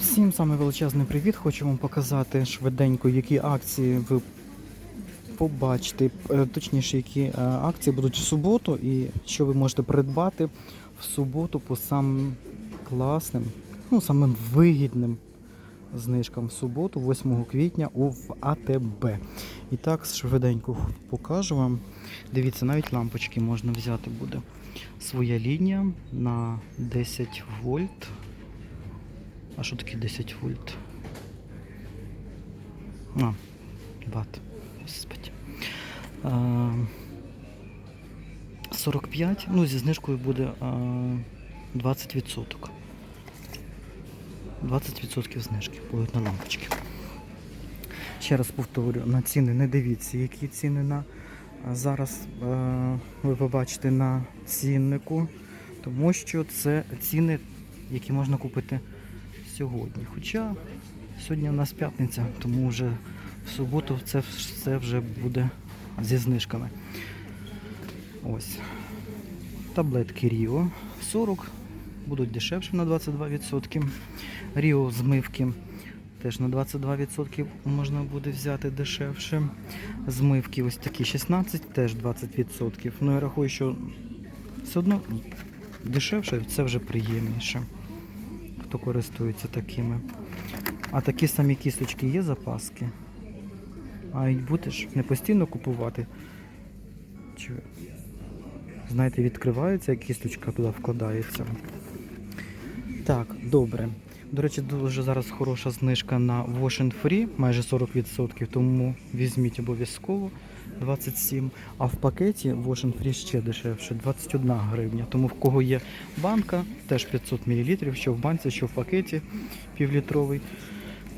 Всім саме величезний привіт. Хочу вам показати швиденько, які акції ви побачите, е, точніше, які е, акції будуть в суботу і що ви можете придбати в суботу по самим класним, ну самим вигідним знижкам в суботу, 8 квітня у АТБ. І так швиденько покажу вам. Дивіться, навіть лампочки можна взяти буде. Своя лінія на 10 вольт. А що таке 10 вольт? А, ватт. Господи. А, 45, ну зі знижкою буде а, 20%. 20% знижки будуть на лампочки. Ще раз повторю, на ціни не дивіться, які ціни на зараз ви побачите на ціннику, тому що це ціни, які можна купити сьогодні. Хоча сьогодні у нас п'ятниця, тому вже в суботу це все вже буде зі знижками. Ось. Таблетки Ріо 40 будуть дешевші на 22%. Ріо змивки теж на 22% можна буде взяти дешевше. Змивки ось такі 16, теж 20%. Ну я рахую, що все одно дешевше, це вже приємніше хто користується такими. А такі самі кісточки є запаски. А й будеш не постійно купувати. Чи, знаєте, відкривається, кісточка туди вкладається. Так, добре. До речі, дуже зараз хороша знижка на Wash and Free, майже 40%, тому візьміть обов'язково 27. А в пакеті and Free ще дешевше, 21 гривня. Тому в кого є банка, теж 500 мл, що в банці, що в пакеті півлітровий.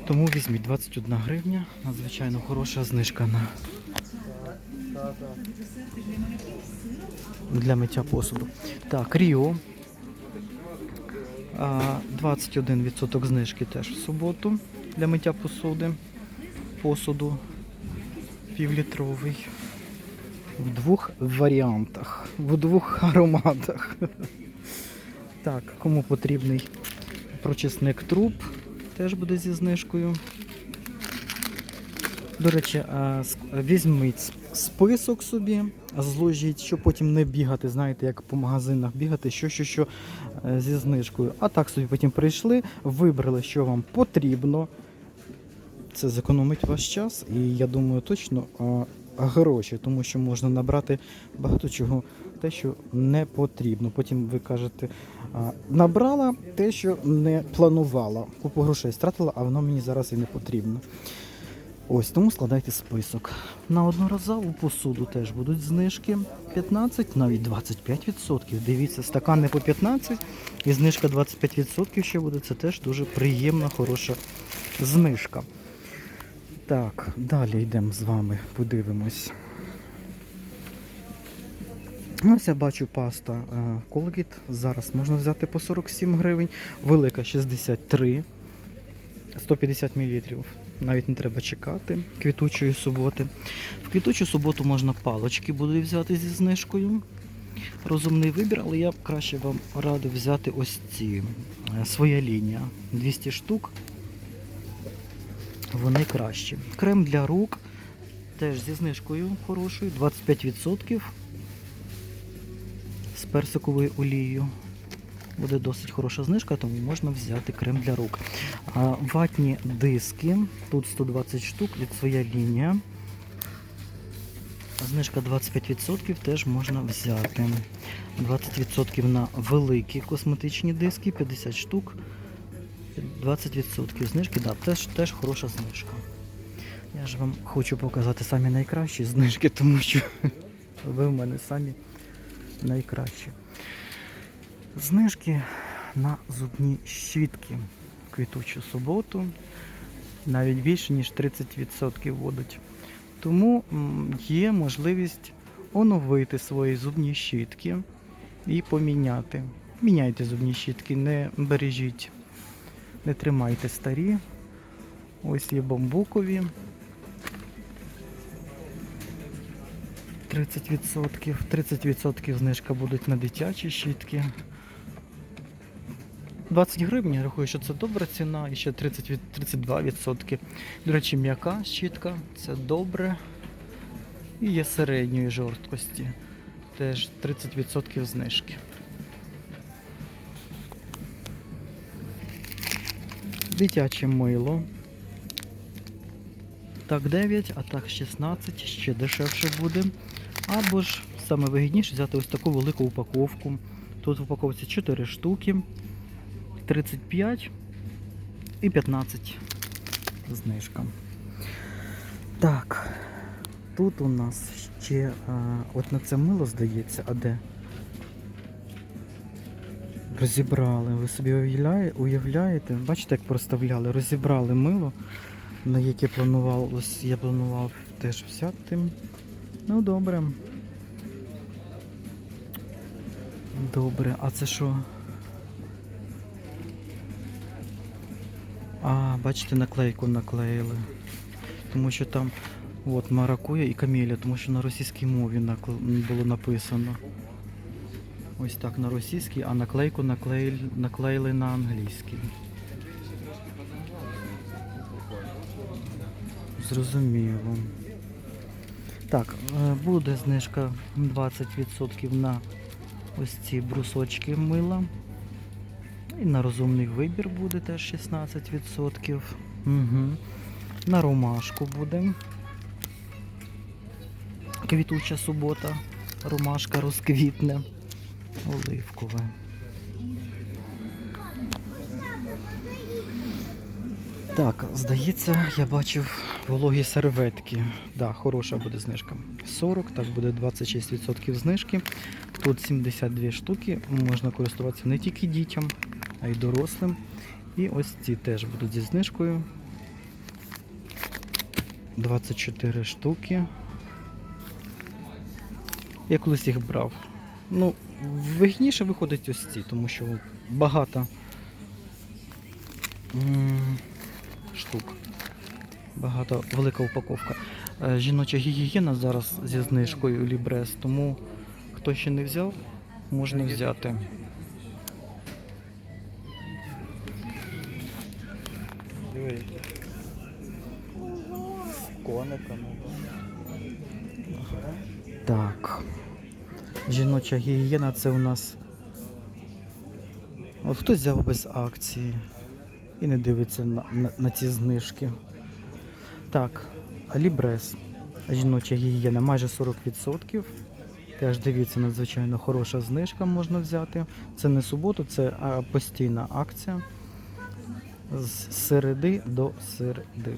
Тому візьміть 21 гривня, надзвичайно хороша знижка на для миття посуду. Так, Ріо. 21% знижки теж в суботу для миття посуди. Посуду півлітровий. В двох варіантах, в двох ароматах. Так, кому потрібний прочисник труб, теж буде зі знижкою. До речі, візьміть список собі, зложіть, щоб потім не бігати, знаєте, як по магазинах бігати, що, що, що е, зі знижкою. А так собі потім прийшли, вибрали, що вам потрібно. Це зекономить ваш час і я думаю, точно а, гроші, тому що можна набрати багато чого, те, що не потрібно. Потім ви кажете, а, набрала те, що не планувала. Купу грошей стратила, а воно мені зараз і не потрібно. Ось тому складайте список. На одноразову посуду теж будуть знижки 15, навіть 25%. Дивіться, стакан не по 15 і знижка 25% ще буде. Це теж дуже приємна, хороша знижка. Так, далі йдемо з вами, подивимось. Ось я бачу паста е, Colgate. Зараз можна взяти по 47 гривень, велика 63, 150 мл. Навіть не треба чекати квітучої суботи. В квітучу суботу можна палочки будуть взяти зі знижкою. Розумний вибір, але я б краще вам радив взяти ось ці. Е, Своя лінія. 200 штук. Вони кращі. Крем для рук теж зі знижкою хорошою, 25% з персиковою олією. Буде досить хороша знижка, тому можна взяти крем для рук. А, ватні диски, тут 120 штук від своя лінія. Знижка 25% теж можна взяти. 20% на великі косметичні диски, 50 штук. 20% знижки, да, теж, теж хороша знижка. Я ж вам хочу показати самі найкращі знижки, тому що ви в мене самі найкращі. Знижки на зубні щітки квітучу суботу. Навіть більше, ніж 30% будуть. Тому є можливість оновити свої зубні щітки і поміняти. Міняйте зубні щітки, не бережіть, не тримайте старі. Ось є бамбукові. 30%. 30% знижка будуть на дитячі щітки. 20 гривень, я рахую, що це добра ціна, і ще 30 32%. До речі, м'яка щітка, це добре. І є середньої жорсткості. Теж 30% знижки. Дитяче мило. Так 9, а так 16, ще дешевше буде. Або ж саме вигідніше взяти ось таку велику упаковку. Тут в упаковці 4 штуки, 35 і 15 знижка. Так, тут у нас ще а, от на це мило здається, а де? Розібрали. Ви собі уявляєте? Бачите, як проставляли? Розібрали мило, на яке планувалось, я планував теж взяти. Ну, добре. Добре, а це що? А, бачите, наклейку наклеїли. Тому що там от маракуя і камелія, тому що на російській мові було написано. Ось так на російській, а наклейку наклеїли, наклеїли на англійській. Зрозуміло. Так, е, буде знижка 20% на ось ці брусочки мила. І на розумний вибір буде теж 16%. Угу. На ромашку буде. Квітуча субота. Ромашка розквітне. Оливкове. Так, здається, я бачив вологі серветки. Да, хороша буде знижка. 40, так буде 26% знижки. Тут 72 штуки. Можна користуватися не тільки дітям, а й дорослим. І ось ці теж будуть зі знижкою. 24 штуки. Я колись їх брав. Ну, вигідніше виходить ось ці, тому що багато штук. Багато, велика упаковка. Е, Жіноча гігієна зараз зі знижкою Лібрес, тому хто ще не взяв, можна взяти. Жіноча гігієна це у нас. От хтось взяв без акції і не дивиться на, на, на ці знижки. Так, Алібрес. Жіноча гігієна майже 40%. Теж дивіться, надзвичайно хороша знижка можна взяти. Це не суботу, це постійна акція. З середи до середи.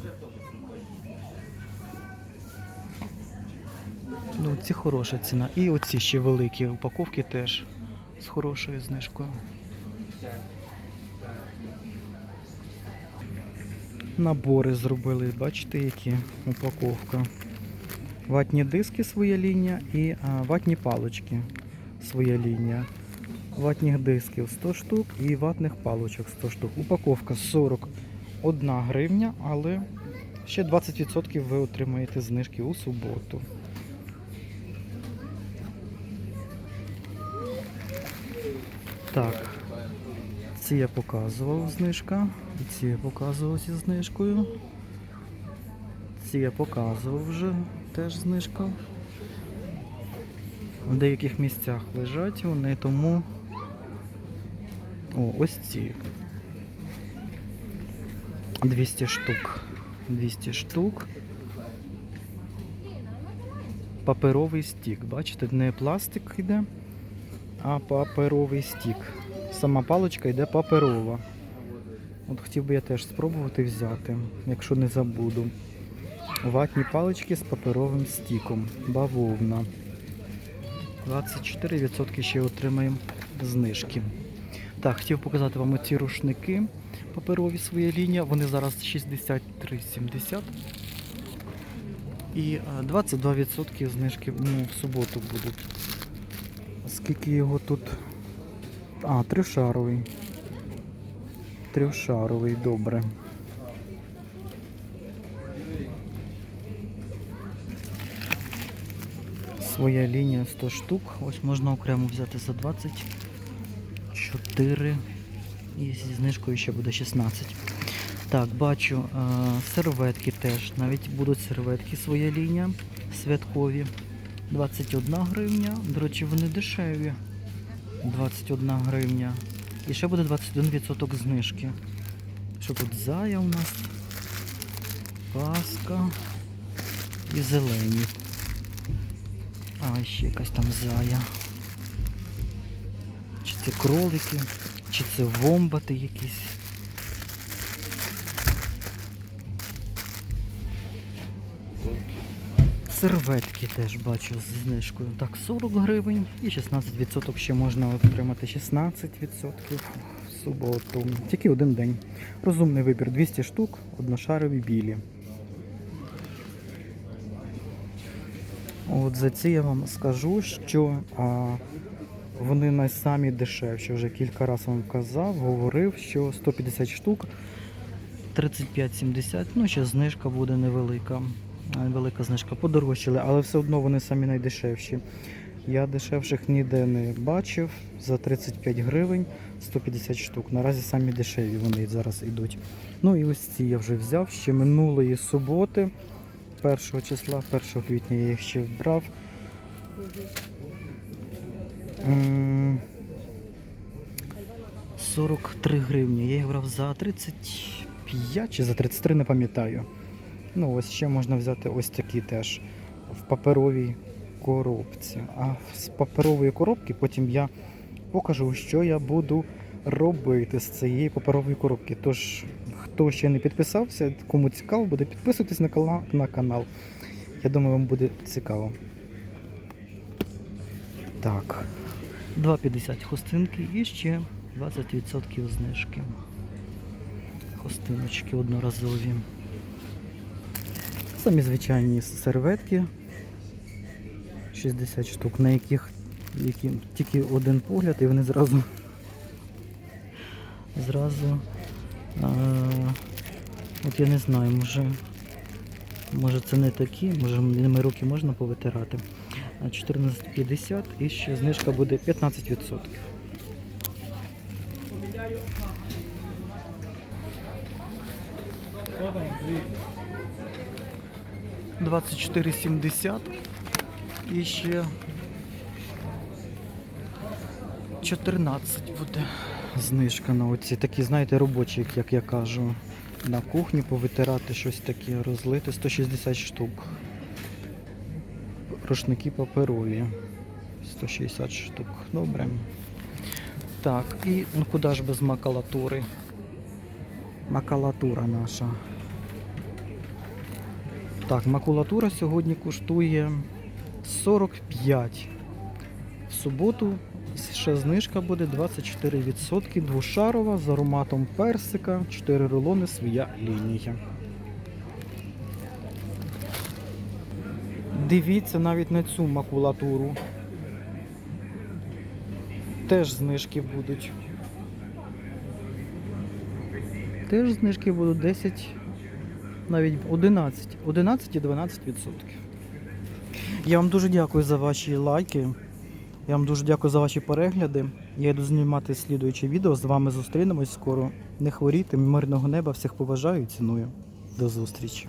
Ну, ці хороша ціна. І оці ще великі упаковки теж з хорошою знижкою. Набори зробили, бачите, які упаковка. Ватні диски своя лінія і а, ватні палочки своя лінія. Ватних дисків 100 штук і ватних палочок 100 штук. Упаковка 41 гривня, але ще 20% ви отримаєте знижки у суботу. Так, ці я показував знижка, і ці я показував зі знижкою. Ці я показував вже теж знижка. В деяких місцях лежать вони, тому. О, ось ці. 200 штук. 200 штук. Паперовий стік. Бачите, не пластик йде, а паперовий стік. Сама паличка йде паперова. От хотів би я теж спробувати взяти, якщо не забуду. Ватні палички з паперовим стіком. Бавовна. 24% ще отримаємо знижки. Так, хотів показати вам оці рушники паперові своя лінія. Вони зараз 63,70. І е, 22% знижки ну, в суботу будуть. Скільки його тут? А, трьошаровий. Трьошаровий, добре. Своя лінія 100 штук. Ось можна окремо взяти за 24 І зі знижкою ще буде 16. Так, бачу, е, серветки теж. Навіть будуть серветки своя лінія. Святкові. 21 гривня. До речі, вони дешеві. 21 гривня. І ще буде 21% знижки. Що тут зая у нас? Паска і зелені. А, ще якась там зая. Чи це кролики, чи це вомбати якісь. Серветки теж бачу з знижкою. Так, 40 гривень і 16% ще можна отримати 16% в суботу. Тільки один день. Розумний вибір 200 штук, одношарові білі. От за ці я вам скажу, що а, вони найсамі дешевші. Вже кілька разів вам казав, говорив, що 150 штук 35,70, ну ще знижка буде невелика. Велика знижка подорожчали, але все одно вони самі найдешевші. Я дешевших ніде не бачив. За 35 гривень 150 штук. Наразі самі дешеві вони зараз йдуть. Ну і ось ці я вже взяв ще минулої суботи, 1 числа, 1 квітня я їх ще брав. М, 43 гривні. Я їх брав за 35 чи за 33, не пам'ятаю. Ну, ось ще можна взяти ось такі теж в паперовій коробці. А з паперової коробки потім я покажу, що я буду робити з цієї паперової коробки. Тож, хто ще не підписався, кому цікаво, буде підписуйтесь на канал, на канал. Я думаю, вам буде цікаво. Так. 2,50 хустинки і ще 20% знижки. Хустиночки одноразові. Самі звичайні серветки 60 штук, на яких які, тільки один погляд, і вони зразу зразу а, от я не знаю, може може це не такі, може ними руки можна повитирати. А 14,50 і ще знижка буде 15%. Двадцять чотири сімдесят і ще 14 буде знижка на оці такі, знаєте, робочі, як я кажу. На кухні повитирати щось таке, розлити 160 штук. Рушники паперові. 160 штук. Добре. Так, і ну куди ж без макулатури? Макулатура наша. Так, макулатура сьогодні коштує 45. В суботу ще знижка буде 24%. Двошарова з ароматом персика, 4 рулони, своя лінія. Дивіться навіть на цю макулатуру. Теж знижки будуть. Теж знижки будуть 10, навіть 11, 11 і 12 відсотків. Я вам дуже дякую за ваші лайки. Я вам дуже дякую за ваші перегляди. Я йду знімати слідуюче відео. З вами зустрінемось скоро. Не хворійте, мирного неба, всіх поважаю і ціную. До зустрічі.